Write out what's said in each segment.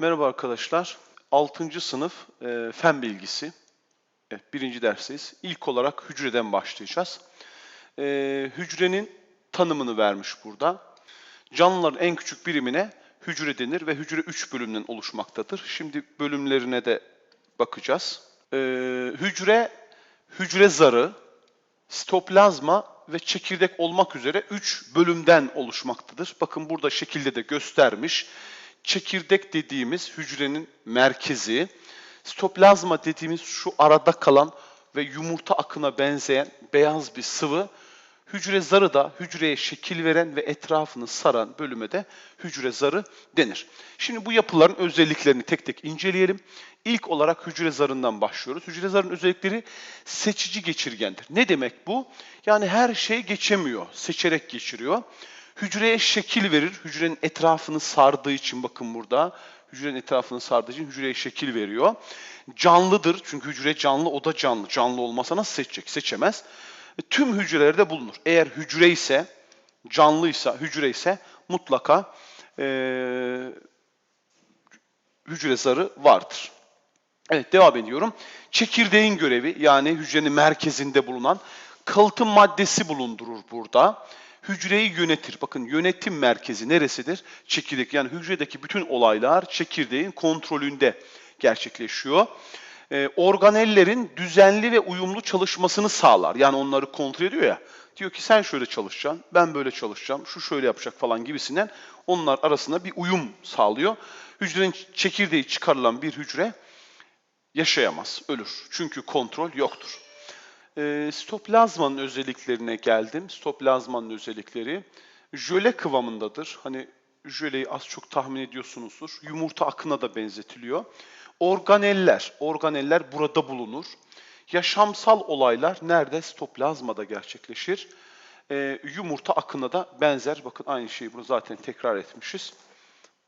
Merhaba arkadaşlar. 6. sınıf e, fen bilgisi. Evet, birinci dersteyiz. İlk olarak hücreden başlayacağız. E, hücrenin tanımını vermiş burada. Canlıların en küçük birimine hücre denir ve hücre 3 bölümden oluşmaktadır. Şimdi bölümlerine de bakacağız. E, hücre, hücre zarı, sitoplazma ve çekirdek olmak üzere 3 bölümden oluşmaktadır. Bakın burada şekilde de göstermiş. Çekirdek dediğimiz hücrenin merkezi, sitoplazma dediğimiz şu arada kalan ve yumurta akına benzeyen beyaz bir sıvı, hücre zarı da hücreye şekil veren ve etrafını saran bölüme de hücre zarı denir. Şimdi bu yapıların özelliklerini tek tek inceleyelim. İlk olarak hücre zarından başlıyoruz. Hücre zarının özellikleri seçici geçirgendir. Ne demek bu? Yani her şey geçemiyor, seçerek geçiriyor. Hücreye şekil verir. Hücrenin etrafını sardığı için bakın burada. Hücrenin etrafını sardığı için hücreye şekil veriyor. Canlıdır. Çünkü hücre canlı, o da canlı. Canlı olmasa nasıl seçecek? Seçemez. E, Tüm hücrelerde bulunur. Eğer hücre ise, canlıysa, hücre ise mutlaka eee hücre zarı vardır. Evet devam ediyorum. Çekirdeğin görevi yani hücrenin merkezinde bulunan kalıtım maddesi bulundurur burada. Hücreyi yönetir. Bakın yönetim merkezi neresidir? Çekirdek. Yani hücredeki bütün olaylar çekirdeğin kontrolünde gerçekleşiyor. Ee, organellerin düzenli ve uyumlu çalışmasını sağlar. Yani onları kontrol ediyor ya. Diyor ki sen şöyle çalışacaksın, ben böyle çalışacağım, şu şöyle yapacak falan gibisinden onlar arasında bir uyum sağlıyor. Hücrenin çekirdeği çıkarılan bir hücre yaşayamaz, ölür. Çünkü kontrol yoktur. E, sitoplazmanın özelliklerine geldim. Sitoplazmanın özellikleri jöle kıvamındadır. Hani jöleyi az çok tahmin ediyorsunuzdur. Yumurta akına da benzetiliyor. Organeller, organeller burada bulunur. Yaşamsal olaylar nerede? Sitoplazmada gerçekleşir. E, yumurta akına da benzer. Bakın aynı şeyi bunu zaten tekrar etmişiz.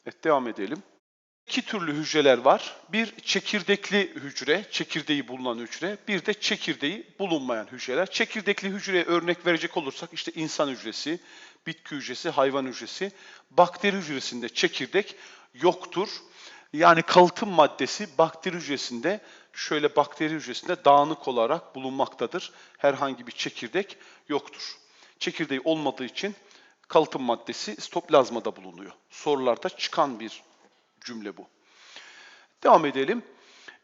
Evet devam edelim. İki türlü hücreler var. Bir çekirdekli hücre, çekirdeği bulunan hücre. Bir de çekirdeği bulunmayan hücreler. Çekirdekli hücreye örnek verecek olursak işte insan hücresi, bitki hücresi, hayvan hücresi. Bakteri hücresinde çekirdek yoktur. Yani kalıtım maddesi bakteri hücresinde şöyle bakteri hücresinde dağınık olarak bulunmaktadır. Herhangi bir çekirdek yoktur. Çekirdeği olmadığı için kalıtım maddesi sitoplazmada bulunuyor. Sorularda çıkan bir cümle bu. Devam edelim.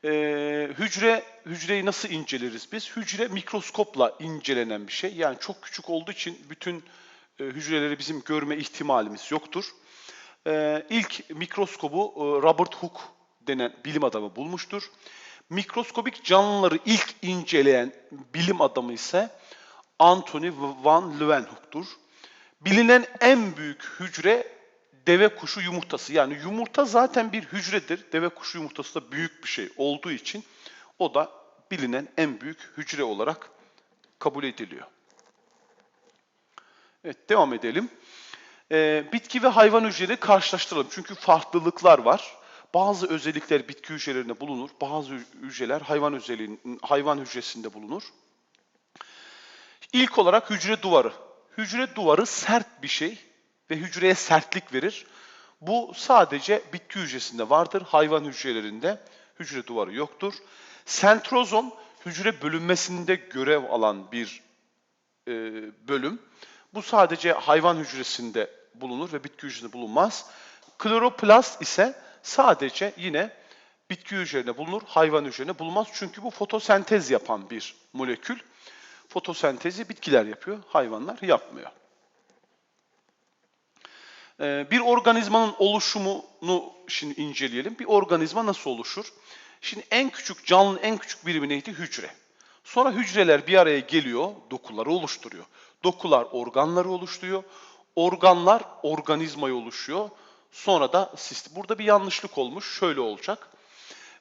Ee, hücre hücreyi nasıl inceleriz biz? Hücre mikroskopla incelenen bir şey. Yani çok küçük olduğu için bütün e, hücreleri bizim görme ihtimalimiz yoktur. Ee, ilk mikroskobu e, Robert Hooke denen bilim adamı bulmuştur. Mikroskobik canlıları ilk inceleyen bilim adamı ise Anthony van Leeuwenhoek'tur. Bilinen en büyük hücre deve kuşu yumurtası. Yani yumurta zaten bir hücredir. Deve kuşu yumurtası da büyük bir şey olduğu için o da bilinen en büyük hücre olarak kabul ediliyor. Evet devam edelim. Ee, bitki ve hayvan hücreleri karşılaştıralım. Çünkü farklılıklar var. Bazı özellikler bitki hücrelerinde bulunur. Bazı hücreler hayvan, özelliğin, hayvan hücresinde bulunur. İlk olarak hücre duvarı. Hücre duvarı sert bir şey ve hücreye sertlik verir. Bu sadece bitki hücresinde vardır. Hayvan hücrelerinde hücre duvarı yoktur. Sentrozom hücre bölünmesinde görev alan bir e, bölüm. Bu sadece hayvan hücresinde bulunur ve bitki hücresinde bulunmaz. Kloroplast ise sadece yine bitki hücrelerinde bulunur, hayvan hücrelerinde bulunmaz. Çünkü bu fotosentez yapan bir molekül. Fotosentezi bitkiler yapıyor, hayvanlar yapmıyor. Ee, Bir organizmanın oluşumunu şimdi inceleyelim. Bir organizma nasıl oluşur? Şimdi en küçük canlının en küçük birimi neydi? Hücre. Sonra hücreler bir araya geliyor, dokuları oluşturuyor. Dokular organları oluşturuyor. Organlar organizmayı oluşuyor. Sonra da sistem. Burada bir yanlışlık olmuş. Şöyle olacak.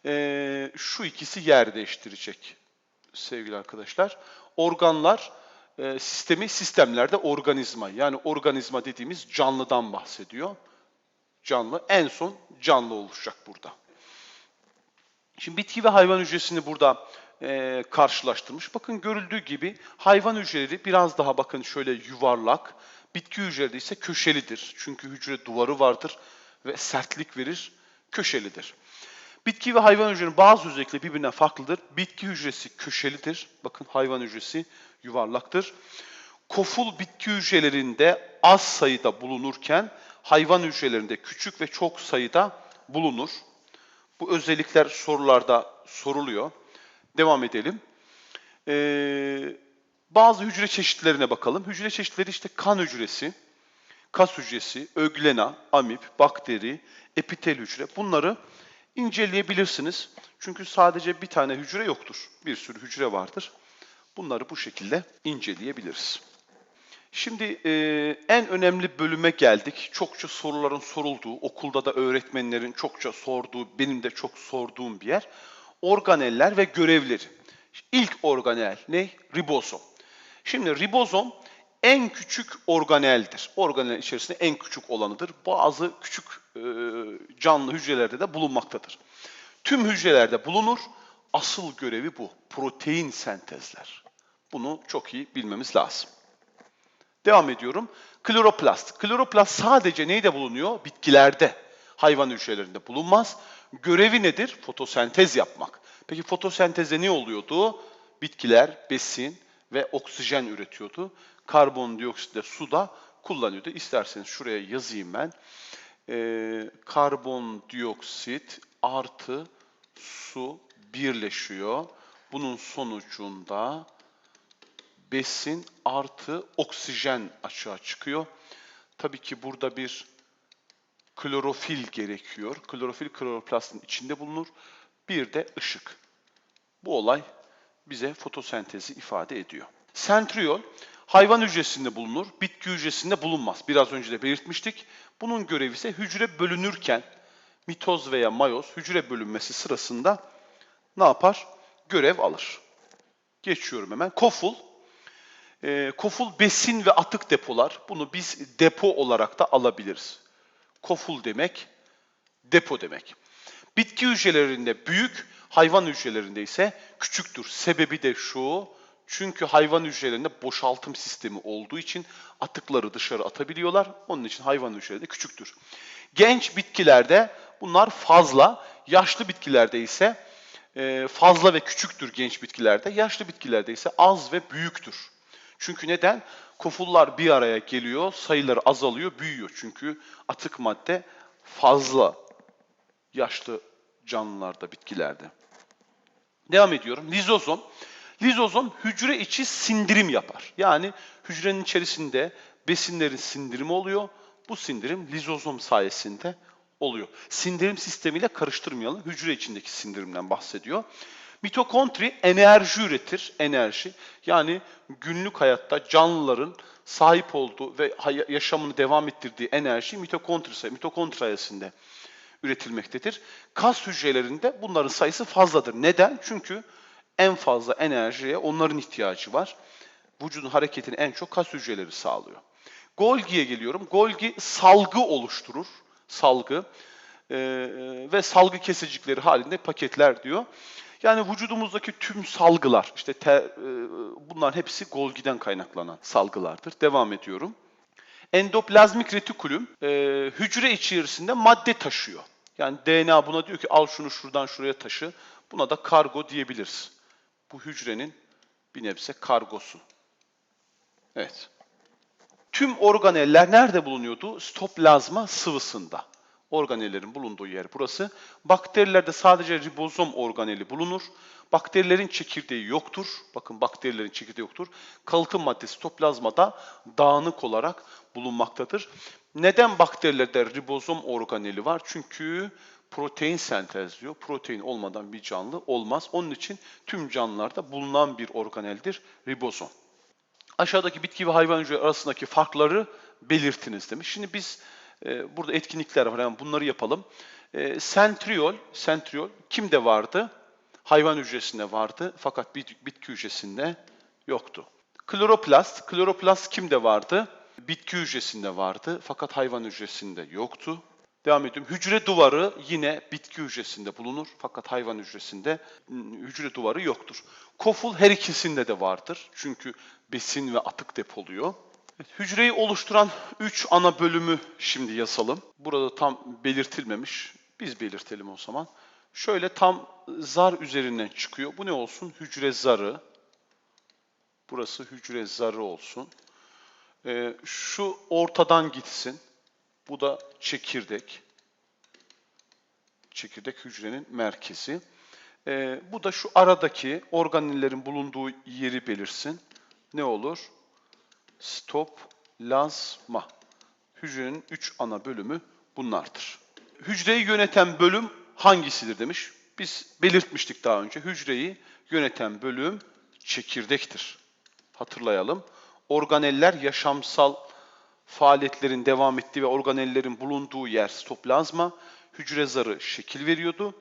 Ee, şu ikisi yer değiştirecek sevgili arkadaşlar. Organlar e, sistemi sistemlerde organizma. Yani organizma dediğimiz canlıdan bahsediyor. Canlı en son canlı oluşacak burada. Şimdi bitki ve hayvan hücresini burada e, karşılaştırmış. Bakın görüldüğü gibi hayvan hücreleri biraz daha bakın şöyle yuvarlak. Bitki hücreleri ise köşelidir. Çünkü hücre duvarı vardır ve sertlik verir. köşelidir. Bitki ve hayvan hücrenin bazı özellikleri birbirinden farklıdır. Bitki hücresi köşelidir. Bakın hayvan hücresi yuvarlaktır. Koful bitki hücrelerinde az sayıda bulunurken hayvan hücrelerinde küçük ve çok sayıda bulunur. Bu özellikler sorularda soruluyor. Devam edelim. Ee, bazı hücre çeşitlerine bakalım. Hücre çeşitleri işte kan hücresi, kas hücresi, öglena, amip, bakteri, epitel hücre. Bunları inceleyebilirsiniz. Çünkü sadece bir tane hücre yoktur. Bir sürü hücre vardır. Bunları bu şekilde inceleyebiliriz. Şimdi e, en önemli bölüme geldik. Çokça soruların sorulduğu, okulda da öğretmenlerin çokça sorduğu, benim de çok sorduğum bir yer. Organeller ve görevleri. İlk organel ne? Ribozom. Şimdi ribozom en küçük organeldir. Organel içerisinde en küçük olanıdır. Bazı küçük e, canlı hücrelerde de bulunmaktadır. Tüm hücrelerde bulunur. Asıl görevi bu. Protein sentezler. Bunu çok iyi bilmemiz lazım. Devam ediyorum. Kloroplast. Kloroplast sadece neyde bulunuyor? Bitkilerde. Hayvan hücrelerinde bulunmaz. Görevi nedir? Fotosentez yapmak. Peki fotosentezde ne oluyordu? Bitkiler besin ve oksijen üretiyordu. Karbondioksit de suda kullanıyordu. İsterseniz şuraya yazayım ben. Ee, karbondioksit artı su birleşiyor. Bunun sonucunda besin artı oksijen açığa çıkıyor. Tabii ki burada bir klorofil gerekiyor. Klorofil kloroplastın içinde bulunur. Bir de ışık. Bu olay bize fotosentezi ifade ediyor. Sentriol hayvan hücresinde bulunur, bitki hücresinde bulunmaz. Biraz önce de belirtmiştik. Bunun görevi ise hücre bölünürken mitoz veya mayoz hücre bölünmesi sırasında ne yapar? Görev alır. Geçiyorum hemen. Koful e, koful besin ve atık depolar. Bunu biz depo olarak da alabiliriz. Koful demek, depo demek. Bitki hücrelerinde büyük, hayvan hücrelerinde ise küçüktür. Sebebi de şu, çünkü hayvan hücrelerinde boşaltım sistemi olduğu için atıkları dışarı atabiliyorlar. Onun için hayvan hücreleri küçüktür. Genç bitkilerde bunlar fazla, yaşlı bitkilerde ise e, fazla ve küçüktür genç bitkilerde. Yaşlı bitkilerde ise az ve büyüktür. Çünkü neden? Kofullar bir araya geliyor, sayıları azalıyor, büyüyor. Çünkü atık madde fazla yaşlı canlılarda, bitkilerde. Devam ediyorum. Lizozom. Lizozom hücre içi sindirim yapar. Yani hücrenin içerisinde besinlerin sindirimi oluyor. Bu sindirim lizozom sayesinde oluyor. Sindirim sistemiyle karıştırmayalım. Hücre içindeki sindirimden bahsediyor. Mitokondri enerji üretir, enerji. Yani günlük hayatta canlıların sahip olduğu ve yaşamını devam ettirdiği enerji mitokondri, mitokondri sayesinde üretilmektedir. Kas hücrelerinde bunların sayısı fazladır. Neden? Çünkü en fazla enerjiye onların ihtiyacı var. Vücudun hareketini en çok kas hücreleri sağlıyor. Golgi'ye geliyorum. Golgi salgı oluşturur. Salgı. Ee, ve salgı kesicikleri halinde paketler diyor. Yani vücudumuzdaki tüm salgılar, işte te, e, bunların hepsi Golgi'den kaynaklanan salgılardır. Devam ediyorum. Endoplazmik retikulum e, hücre içerisinde madde taşıyor. Yani DNA buna diyor ki al şunu şuradan şuraya taşı. Buna da kargo diyebiliriz. Bu hücrenin bir nebze kargosu. Evet. Tüm organeller nerede bulunuyordu? Stoplazma sıvısında. Organellerin bulunduğu yer burası. Bakterilerde sadece ribozom organeli bulunur. Bakterilerin çekirdeği yoktur. Bakın bakterilerin çekirdeği yoktur. Kalıtım maddesi stoplazmada dağınık olarak bulunmaktadır. Neden bakterilerde ribozom organeli var? Çünkü protein sentezliyor. Protein olmadan bir canlı olmaz. Onun için tüm canlılarda bulunan bir organeldir ribozom. Aşağıdaki bitki ve hayvan hücre arasındaki farkları belirtiniz demiş. Şimdi biz e, burada etkinlikler var. Yani bunları yapalım. E, sentriol, sentriol kimde vardı? Hayvan hücresinde vardı fakat bit, bitki hücresinde yoktu. Kloroplast, kloroplast kimde vardı? Bitki hücresinde vardı fakat hayvan hücresinde yoktu. Devam ediyorum. Hücre duvarı yine bitki hücresinde bulunur fakat hayvan hücresinde hücre duvarı yoktur. Koful her ikisinde de vardır. Çünkü besin ve atık depoluyor. Hücreyi oluşturan üç ana bölümü şimdi yazalım. Burada tam belirtilmemiş. Biz belirtelim o zaman. Şöyle tam zar üzerinden çıkıyor. Bu ne olsun? Hücre zarı. Burası hücre zarı olsun. Ee, şu ortadan gitsin. Bu da çekirdek. Çekirdek hücrenin merkezi. Ee, bu da şu aradaki organellerin bulunduğu yeri belirsin. Ne olur? Stoplazma. Hücrenin üç ana bölümü bunlardır. Hücreyi yöneten bölüm hangisidir demiş. Biz belirtmiştik daha önce. Hücreyi yöneten bölüm çekirdektir. Hatırlayalım. Organeller yaşamsal faaliyetlerin devam ettiği ve organellerin bulunduğu yer stoplazma. Hücre zarı şekil veriyordu.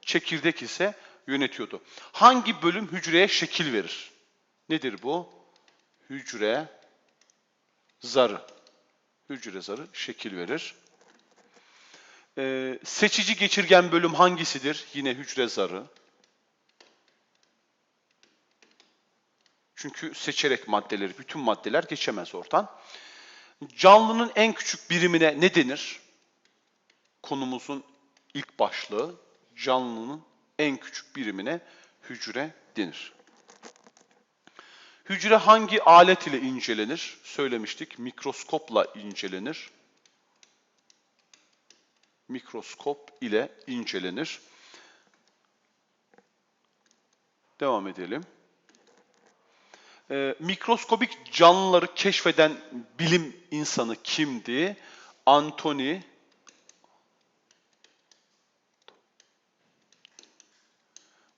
Çekirdek ise yönetiyordu. Hangi bölüm hücreye şekil verir? Nedir bu? Hücre zarı. Hücre zarı şekil verir. Ee, seçici geçirgen bölüm hangisidir? Yine hücre zarı. Çünkü seçerek maddeleri, bütün maddeler geçemez oradan. Canlının en küçük birimine ne denir? Konumuzun ilk başlığı canlının en küçük birimine hücre denir. Hücre hangi alet ile incelenir? Söylemiştik, mikroskopla incelenir. Mikroskop ile incelenir. Devam edelim. Ee, mikroskobik canlıları keşfeden bilim insanı kimdi? Anthony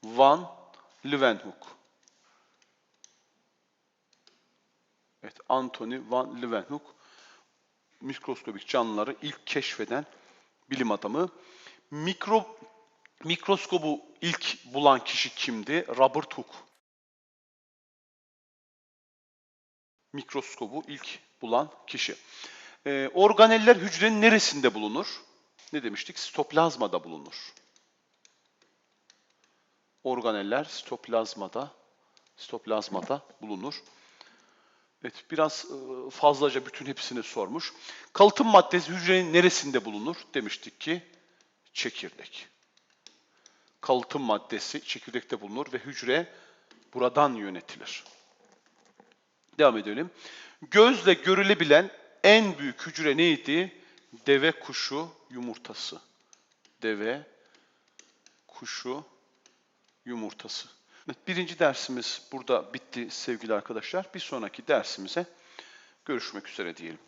van Leeuwenhoek. Evet, Anthony van Leeuwenhoek mikroskobik canlıları ilk keşfeden bilim adamı. Mikro mikroskobu ilk bulan kişi kimdi? Robert Hooke. Mikroskobu ilk bulan kişi. Ee, organeller hücrenin neresinde bulunur? Ne demiştik? Sitoplazmada bulunur. Organeller sitoplazmada sitoplazmada bulunur. Evet, biraz e, fazlaca bütün hepsini sormuş. Kalıtım maddesi hücrenin neresinde bulunur? Demiştik ki çekirdek. Kalıtım maddesi çekirdekte bulunur ve hücre buradan yönetilir. Devam edelim. Gözle görülebilen en büyük hücre neydi? Deve kuşu yumurtası. Deve kuşu yumurtası. Evet, birinci dersimiz burada bitti sevgili arkadaşlar. Bir sonraki dersimize görüşmek üzere diyelim.